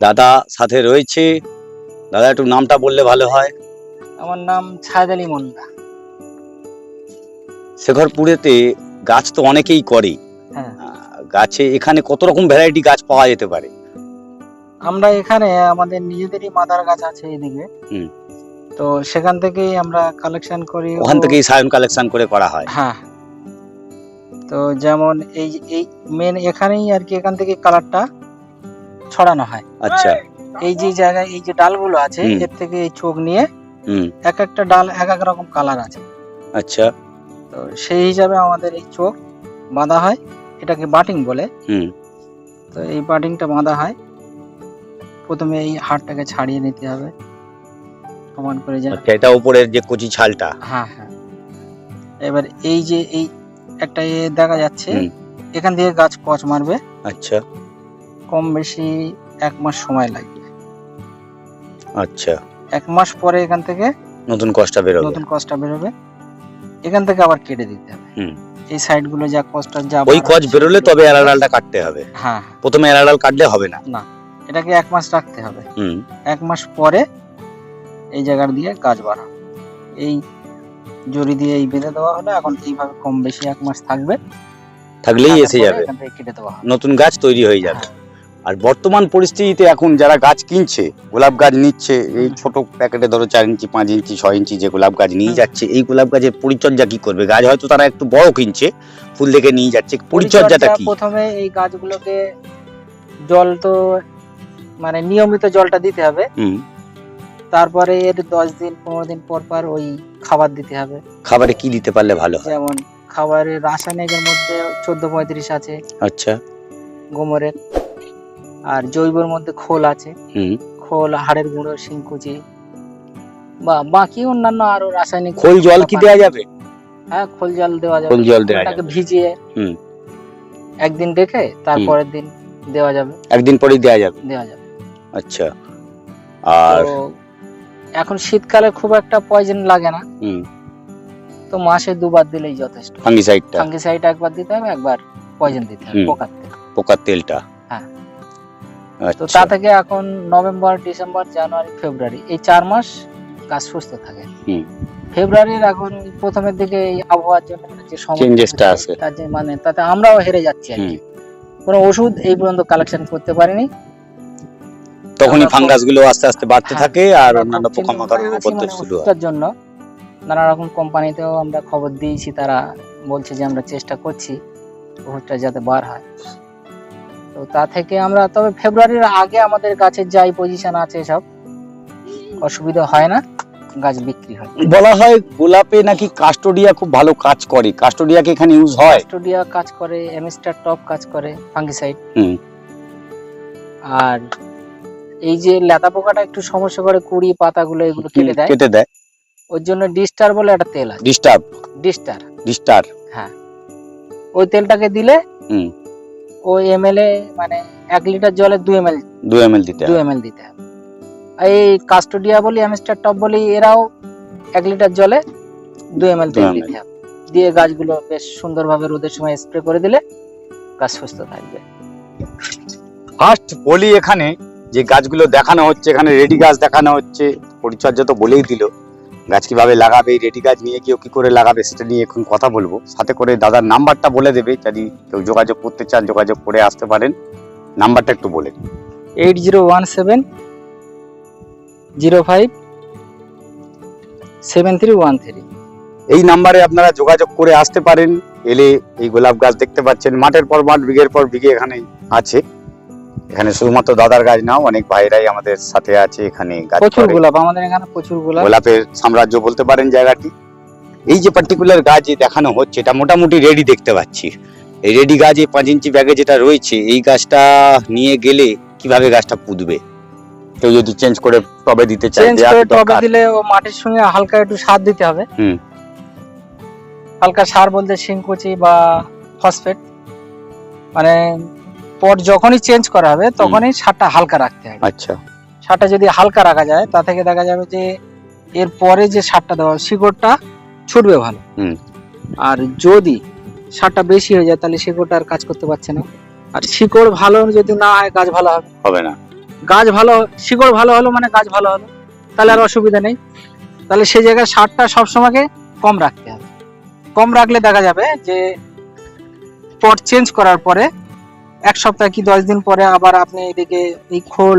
দাদা সাথে রয়েছে। দাদা একটু নামটা বললে ভালো হয়। আমার নাম ছায়দ আলী মোল্লা শেখরপুরেতে গাছ তো অনেকেই করে। হ্যাঁ। গাছে এখানে কত রকম ভ্যারাইটি গাছ পাওয়া যেতে পারে? আমরা এখানে আমাদের নিজেদেরই মাদার গাছ আছে এদিকে। হুম। তো সেখান থেকেই আমরা কালেকশন করি। ওখান থেকেই সায়ন কালেকশন করে করা হয়। হ্যাঁ। তো যেমন এই এই মেন এখানেই আর কি এখান থেকে কালারটা ছড়ানো হয়। আচ্ছা। এই যে জায়গায় এই যে ডালগুলো আছে। এর থেকে এই চোখ নিয়ে হুম। এক একটা ডাল এক এক রকম কালার আছে। আচ্ছা। তো সেই হিসাবে আমাদের এই চোখ বাঁধা হয়। এটাকে বাটিং বলে। হুম। তো এই বাটিংটা বাঁধা হয়। প্রথমে এই হাড়টাকে ছাড়িয়ে নিতে হবে। সমান করে যেন আচ্ছা এটা উপরের যে কচি ছালটা। হ্যাঁ হ্যাঁ। এবার এই যে এই একটা এ দেখা যাচ্ছে হুম। এখান থেকে গাছ কচ মারবে। আচ্ছা। কম বেশি এক মাস সময় লাগবে। আচ্ছা। এক মাস পরে এখান থেকে নতুন কষ্টা বেরোবে। নতুন কচটা বেরোবে। এখান থেকে আবার কেটে দিতে হবে। হুম। এই সাইডগুলো যা কচটা যা ওই কচ হচ্ছে, বেরোলে তবে এলাডালটা কাটতে হবে। হ্যাঁ প্রথমে এলাডাল কাটলে হবে না এটাকে এক মাস রাখতে হবে। হুম। এক মাস পরে এই জায়গার দিয়ে গাছ হবে এই জড়ি দিয়ে এই বেঁধে দেওয়া হলো এখন এইভাবে কম বেশি এক মাস থাকবে। থাকলেই এসে যাবে। কেটে দেওয়া নতুন গাছ তৈরি হয়ে যাবে। আর বর্তমান পরিস্থিতিতে এখন যারা গাছ কিনছে গোলাপ গাছ নিচ্ছে এই ছোট প্যাকেটে ধরো চার ইঞ্চি পাঁচ ইঞ্চি ছয় ইঞ্চি যে গোলাপ গাছ নিয়ে যাচ্ছে এই গোলাপ গাছের পরিচর্যা কি করবে? গাছ হয়তো তারা একটু বড় কিনছে ফুল দেখে নিয়ে যাচ্ছে। পরিচর্যাটা কি? প্রথমে এই গাছগুলোকে জল তো মানে নিয়মিত জলটা দিতে হবে। হুম। তারপরে এর দশ দিন পনেরো দিন পর পর ওই খাবার দিতে হবে। খাবারে কি দিতে পারলে ভালো হয়? যেমন খাবারের রাসায়নিকের মধ্যে চোদ্দ পঁয়ত্রিশ আছে। আচ্ছা। গোমরের। আর জৈবর মধ্যে খোল আছে। হুম। খোল হাড়ের গুঁড়ো শিংকুচি বা বাকি অন্যান্য আরও রাসায়নিক খোল জল কি দেওয়া যাবে? হ্যাঁ খোল জল দেওয়া যাবে। খোল জল দেওয়া যাবে। ভিজিয়ে হুম। একদিন রেখে তারপরের দিন দেওয়া যাবে। একদিন পরেই দেওয়া যাবে? দেওয়া যাবে। আচ্ছা। আর এখন শীতকালে খুব একটা পয়জন লাগে না। তো মাসে দুবার দিলেই যথেষ্ট। ফাঙ্গিসাইডটা ফাঙ্গিসাইড একবার দিতে হবে একবার পয়জন দিতে হবে পোকার তেল। পোকার তেলটা। হ্যাঁ। তো আচ্ছা। তা থেকে এখন নভেম্বর ডিসেম্বর জানুয়ারি ফেব্রুয়ারি এই চার মাস গাছ সুস্থ থাকে। ফেব্রুয়ারির এখন প্রথমের দিকে এই আবহাওয়ার জন্য যে সমস্যা Changes টা হচ্ছে, আছে। তার যে মানে তাতে আমরাও হেরে যাচ্ছি আর কি। কোনো ওষুধ এই পর্যন্ত কালেকশন করতে পারিনি। তখনই আমরা ফাঙ্গাসগুলো আস্তে আস্তে বাড়তে হ্যাঁ, থাকে আর অন্যান্য খুব চিন্তা পোকামাকড় করে আছি করতে মানে শুরু হয়। জন্য। নানা রকম কোম্পানিতেও আমরা খবর দিয়েছি তারা বলছে যে আমরা চেষ্টা করছি ওষুধটা যাতে বার হয়। তো তা থেকে আমরা তবে ফেব্রুয়ারির আগে আমাদের গাছের যাই পজিশন আছে সব অসুবিধা হয় না গাছ বিক্রি হয়। বলা হয় গোলাপে নাকি কাস্টোডিয়া খুব ভালো কাজ করে। কাস্টোডিয়া কি এখানে ইউজ হয়? স্টুডিয়া কাজ করে এমিস্টার টপ কাজ করে ফাঙ্গিসাইড। হুম। আর এই যে লেদা পোকাটা একটু সমস্যা করে কুড়ি পাতাগুলো এগুলো কেটে দেয়। কেটে দেয়। ওর জন্য ডিস্টার বলে একটা তেল আছে। ডিস্টার্ব ডিস্টার। ডিস্টার। হ্যাঁ। ওই তেলটাকে দিলে হুম। ওই এমএল এ মানে এক লিটার জলে দু এমএল দু এম এল দিতে দু এমএল দিতে হবে এই কাস্টোডিয়া বলি অ্যামিস্টার টপ বলি এরাও এক লিটার জলে দু এমএল তেল 2 দিতে হবে দিয়ে গাছগুলো বেশ সুন্দরভাবে রোদের সময় স্প্রে করে দিলে গাছ সুস্থ থাকবে। ফার্স্ট বলি এখানে যে গাছগুলো দেখানো হচ্ছে এখানে রেডি গাছ দেখানো হচ্ছে পরিচর্যা তো বলেই দিল। গাছ কীভাবে লাগাবে রেডি গাছ নিয়ে কেউ কি করে লাগাবে সেটা নিয়ে এখন কথা বলব। সাথে করে দাদার নাম্বারটা বলে দেবে যদি কেউ যোগাযোগ করতে চান যোগাযোগ করে আসতে পারেন। নাম্বারটা একটু বলে eight zero one seven zero five seven three one three. এই নাম্বারে আপনারা যোগাযোগ করে আসতে পারেন। এলে এই গোলাপ গাছ দেখতে পাচ্ছেন। মাঠের পর মাঠ বিঘের পর বিঘে এখানে আছে। এখানে শুধুমাত্র দাদার গাছ নাও অনেক ভাইরাই আমাদের সাথে আছে এখানে গাছ প্রচুর করে। গোলাপ আমাদের এখানে প্রচুর গোলাপ গোলাপের সাম্রাজ্য বলতে পারেন জায়গাটি এই যে পার্টিকুলার গাছ যে দেখানো হচ্ছে এটা মোটামুটি রেডি দেখতে পাচ্ছি এই রেডি গাছ এই পাঁচ ইঞ্চি ব্যাগে যেটা রয়েছে এই গাছটা নিয়ে গেলে কীভাবে গাছটা পুঁতবে কেউ যদি চেঞ্জ করে টবে দিতে চায় চেঞ্জ দেয়া করে টবে দরকার? দিলে ও মাটির সঙ্গে হালকা একটু সার দিতে হবে হুম। হালকা সার বলতে শিংকুচি বা ফসফেট মানে পট যখনই চেঞ্জ করা হবে তখনই সারটা হালকা রাখতে হবে। আচ্ছা। সারটা যদি হালকা রাখা যায় তা থেকে দেখা যাবে যে এর পরে যে সারটা দেওয়া হবে, শিকড়টা ছুটবে ভালো। হুম। আর যদি সারটা বেশি হয়ে যায় তাহলে শিকড়টা আর কাজ করতে পারছে না। আর শিকড় ভালো যদি না হয় গাছ ভালো হবে। হবে না। গাছ ভালো শিকড় ভালো হলো মানে গাছ ভালো হলো। তাহলে আর অসুবিধা নেই। তাহলে সেই জায়গায় সারটা সবসময়কে কম রাখতে হবে। কম রাখলে দেখা যাবে যে পট চেঞ্জ করার পরে এক সপ্তাহ কি দশ দিন পরে আবার আপনি এদিকে এই খোল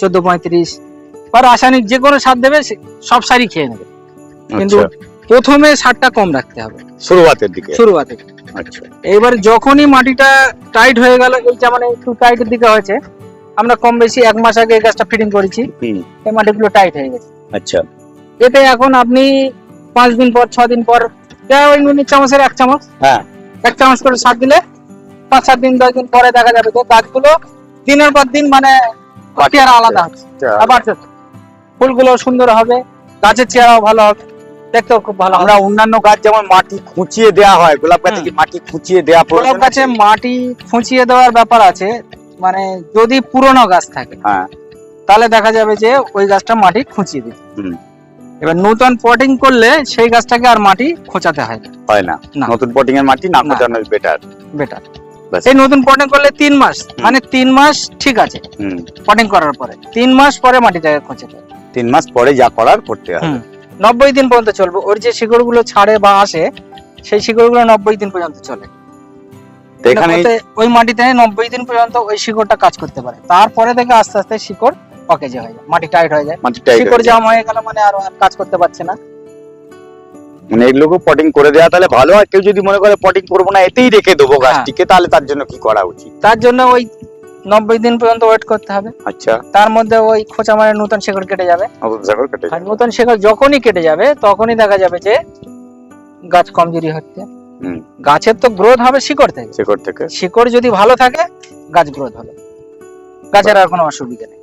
চোদ্দ পঁয়ত্রিশ বা রাসায়নিক যে কোনো সার দেবে সব সারই খেয়ে নেবে। কিন্তু আচ্ছা। প্রথমে সারটা কম রাখতে হবে। শুরুয়াতের দিকে? শুরুয়াতে। আচ্ছা। এবার যখনই মাটিটা টাইট হয়ে গেল এই যেমন একটু টাইটের দিকে হয়েছে আমরা কম বেশি এক মাস আগে এই গাছটা ফিটিং করেছি এই মাটিগুলো টাইট হয়ে গেছে। আচ্ছা। এতে এখন আপনি পাঁচ দিন পর ছ দিন পর চামচের এক চামচ। হ্যাঁ। এক চামচ করে সার দিলে পাঁচ সাত দিন দশ দিন পরে দেখা যাবে যে গাছগুলো দিনের পর দিন মানে চেহারা আলাদা। হচ্ছে আবার ফুলগুলো সুন্দর হবে গাছের চেহারাও ভালো হবে। দেখতেও খুব ভালো আমরা অন্যান্য গাছ যেমন মাটি খুঁচিয়ে দেওয়া হয় গোলাপ গাছে কি মাটি খুঁচিয়ে দেওয়া গোলাপ গাছে মাটি খুঁচিয়ে দেওয়ার ব্যাপার আছে মানে যদি পুরনো গাছ থাকে হ্যাঁ। তাহলে দেখা যাবে যে ওই গাছটা মাটি খুঁচিয়ে দিবে হুম। এবার নতুন পটিং করলে সেই গাছটাকে আর মাটি খোঁচাতে হয় না। হয় না। নতুন পটিং এর মাটি না না। খোঁজানো বেটার বেটার। এই নতুন পটিং করলে তিন মাস। মানে তিন মাস ঠিক আছে। পটিং করার পরে। তিন মাস পরে খোঁচাতে হবে তিন মাস পরে যা করার করতে হবে। নব্বই দিন পর্যন্ত চলবে। ওর যে শিকড়গুলো ছাড়ে বা আসে সেই শিকড়গুলো নব্বই দিন পর্যন্ত চলে। এখানে ওই মাটিতে নব্বই দিন পর্যন্ত ওই শিকড়টা কাজ করতে পারে। তারপরে থেকে আস্তে আস্তে শিকড় অকেজে হয়ে যায়। মাটি টাইট হয়ে যায়। শিকড় জাম হয়ে গেল মানে আর কাজ করতে পারছে না। মানে এগুলোকে পটিং করে দেওয়া তাহলে ভালো হয়। কেউ যদি মনে করে পটিং করব না এতেই রেখে দেবো হ্যাঁ। গাছটিকে তাহলে তার জন্য কি করা উচিত? তার জন্য ওই নব্বই দিন পর্যন্ত ওয়েট করতে হবে। আচ্ছা। তার মধ্যে ওই খোঁচা মানে নতুন শিকড় কেটে যাবে। নতুন কেটে আর নতুন শিকড় যখনই কেটে যাবে তখনই দেখা যাবে যে গাছ কমজোরি হচ্ছে। হুম। গাছের তো গ্রোথ হবে শিকড় থেকে। শেকড় থেকে। শিকড় যদি ভালো থাকে গাছ গ্রোথ হবে। গাছের আর কোনো অসুবিধা নেই।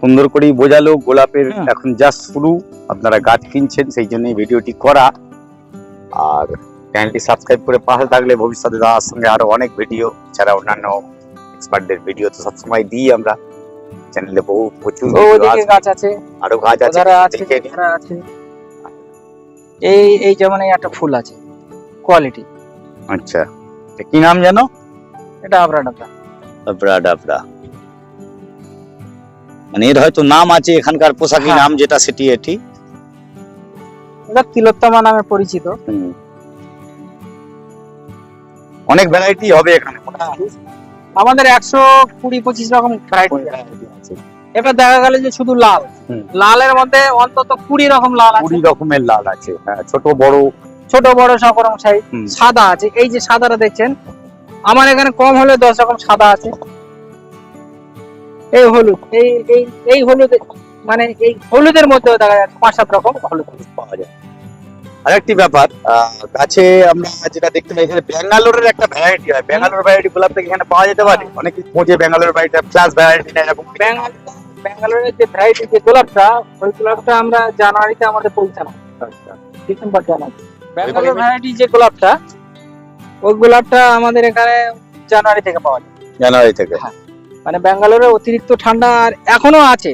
সুন্দর করেই বোঝালো গোলাপের এখন জাস্ট শুরু আপনারা গাছ কিনছেন সেই জন্য ভিডিওটি করা। আর চ্যানেলটি সাবস্ক্রাইব করে পাশে থাকলে ভবিষ্যতে দাদার সঙ্গে আরও অনেক ভিডিও ছাড়া অন্যান্য এক্সপার্টদের ভিডিও তো সবসময় দিই আমরা। চ্যানেলে বহু প্রচুর গাছ আছে। আরও গাছ আছে এই এই যেমন এই একটা ফুল আছে কোয়ালিটি আচ্ছা কি নাম জানো এটা আবরা ডাবরা ডাবরা ডাবরা মানে এর হয়তো নাম আছে এখানকার পোশাকি হ্যাঁ। নাম যেটা সেটি এটি। এটা তিলোত্তমা নামে পরিচিত। অনেক ভ্যারাইটি হবে এখানে। আমাদের একশো কুড়ি পঁচিশ রকম ভ্যারাইটি এবার দেখা গেল যে শুধু লাল। লালের মধ্যে অন্তত কুড়ি রকম লাল আছে। কুড়ি রকমের লাল আছে। হ্যাঁ ছোট বড়। ছোট বড় সব রকম সাদা আছে। এই যে সাদাটা দেখছেন আমার এখানে কম হলে দশ রকম সাদা আছে। এই হলুদ এই এই এই হলুদ মানে এই হলুদের মধ্যে দেখা যাচ্ছে পাঁচ সাত রকম হলুদ। পাওয়া যায়। আরেকটি ব্যাপার গাছে আমরা যেটা দেখতে পাই এখানে ব্যাঙ্গালোরের একটা ভ্যারাইটি হয়। ব্যাঙ্গালোর ভ্যারাইটি এখানে পাওয়া যেতে পারে। অনেকে খোঁজে ব্যাঙ্গালোর ভ্যারাইটি প্লাস ভ্যারাইটি না এরকম ব্যাঙ্গালোরের যে ভ্যারাইটি যে গোলাপটা ওই গোলাপটা আমরা জানুয়ারিতে আমাদের পৌঁছানো ডিসেম্বর জানুয়ারি। ব্যাঙ্গালোর ভ্যারাইটি যে গোলাপটা ওই গোলাপটা আমাদের এখানে জানুয়ারি থেকে পাওয়া যায়। জানুয়ারি থেকে। মানে ব্যাঙ্গালোরে অতিরিক্ত ঠান্ডা আর এখনও আছে।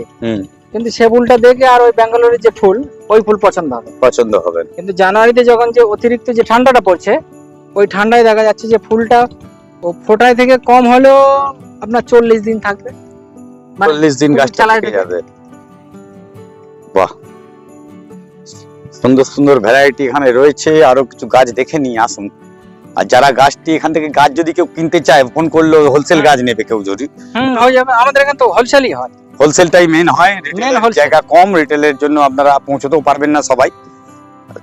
কিন্তু সে ফুলটা দেখে আর ওই ব্যাঙ্গালোরের যে ফুল ওই ফুল পছন্দ হবে। পছন্দ হবে। কিন্তু জানুয়ারিতে যখন যে অতিরিক্ত যে ঠান্ডাটা পড়ছে ওই ঠান্ডায় দেখা যাচ্ছে যে ফুলটা ও ফোটায় থেকে কম হলেও আপনার চল্লিশ দিন থাকবে। মানে চল্লিশ দিন থেকে দেবে। যাবে। বাহ। সুন্দর সুন্দর ভ্যারাইটি এখানে রয়েছে। আরও কিছু গাছ দেখে নিয়ে আসুন। আর যারা গাছটি এখান থেকে গাছ যদি কেউ কিনতে চায় ফোন করল হোলসেল হ্যাঁ। গাছ নেবে কেউ যদি। হুম হয়ে যাবে। আমাদের এখানে তো হোলসেলই হয়। হোলসেলটাই মেন হয়। জায়গা কম রিটেলের জন্য আপনারা পৌঁছতেও পারবেন না সবাই।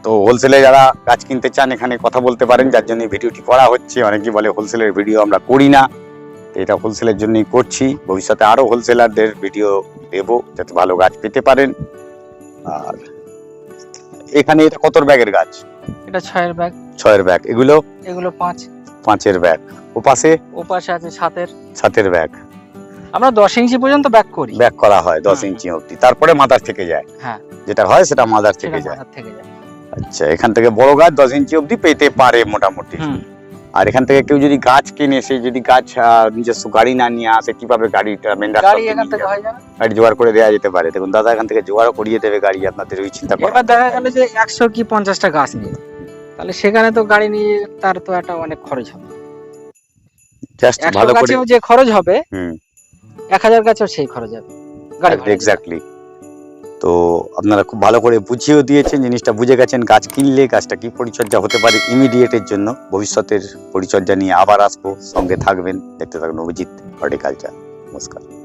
তো হোলসেলে যারা গাছ কিনতে চান এখানে কথা বলতে পারেন। যার জন্য ভিডিওটি করা হচ্ছে। অনেকেই বলে হোলসেলের ভিডিও আমরা করি না। তো এটা হোলসেলের জন্যই করছি। ভবিষ্যতে আরও হোলসেলারদের ভিডিও দেবো যাতে ভালো গাছ পেতে পারেন। আর এখানে এটা কত ব্যাগের গাছ? এটা ছয়ের ব্যাগ। ছয়ের ব্যাগ। এগুলো এগুলো পাঁচ। পাঁচের ব্যাগ। ও পাশে? ও পাশে আছে সাতের। সাতের ব্যাগ। আমরা দশ ইঞ্চি পর্যন্ত ব্যাগ করি। ব্যাগ করা হয় দশ হুম। ইঞ্চি অব্দি তারপরে মাদার থেকে যায়। হ্যাঁ। যেটা হয় সেটা মাদার থেকে যায়। মাথার থেকে যায়। আচ্ছা এখান থেকে বড় গাছ দশ ইঞ্চি অব্দি পেতে পারে মোটামুটি। আর এখান থেকে কেউ যদি গাছ কিনে সে যদি গাছ নিজস্ব গাড়ি না নিয়ে আসে কীভাবে গাড়িটা মেন গাড়ি হয়ে জোগাড় করে দেওয়া যেতে পারে। দেখুন দাদা এখান থেকে জোগাড় করিয়ে দেবে গাড়ি আপনাদের ওই চিন্তা করা দেখা গেল যে একশো কি পঞ্চাশটা গাছ নিয়ে। তাহলে সেখানে তো গাড়ি নিয়ে তার তো একটা অনেক খরচ হবে। জাস্ট ভালো করে যে খরচ হবে হুম। এক হাজার গাছেও সেই খরচ হবে। গাড়ি এক্স্যাক্টলি তো আপনারা খুব ভালো করে বুঝিয়েও দিয়েছেন জিনিসটা বুঝে গেছেন গাছ কিনলে গাছটা কি পরিচর্যা হতে পারে ইমিডিয়েটের জন্য। ভবিষ্যতের পরিচর্যা নিয়ে আবার আসব। সঙ্গে থাকবেন। দেখতে থাকবেন অভিজিৎ হর্টিকালচার। নমস্কার।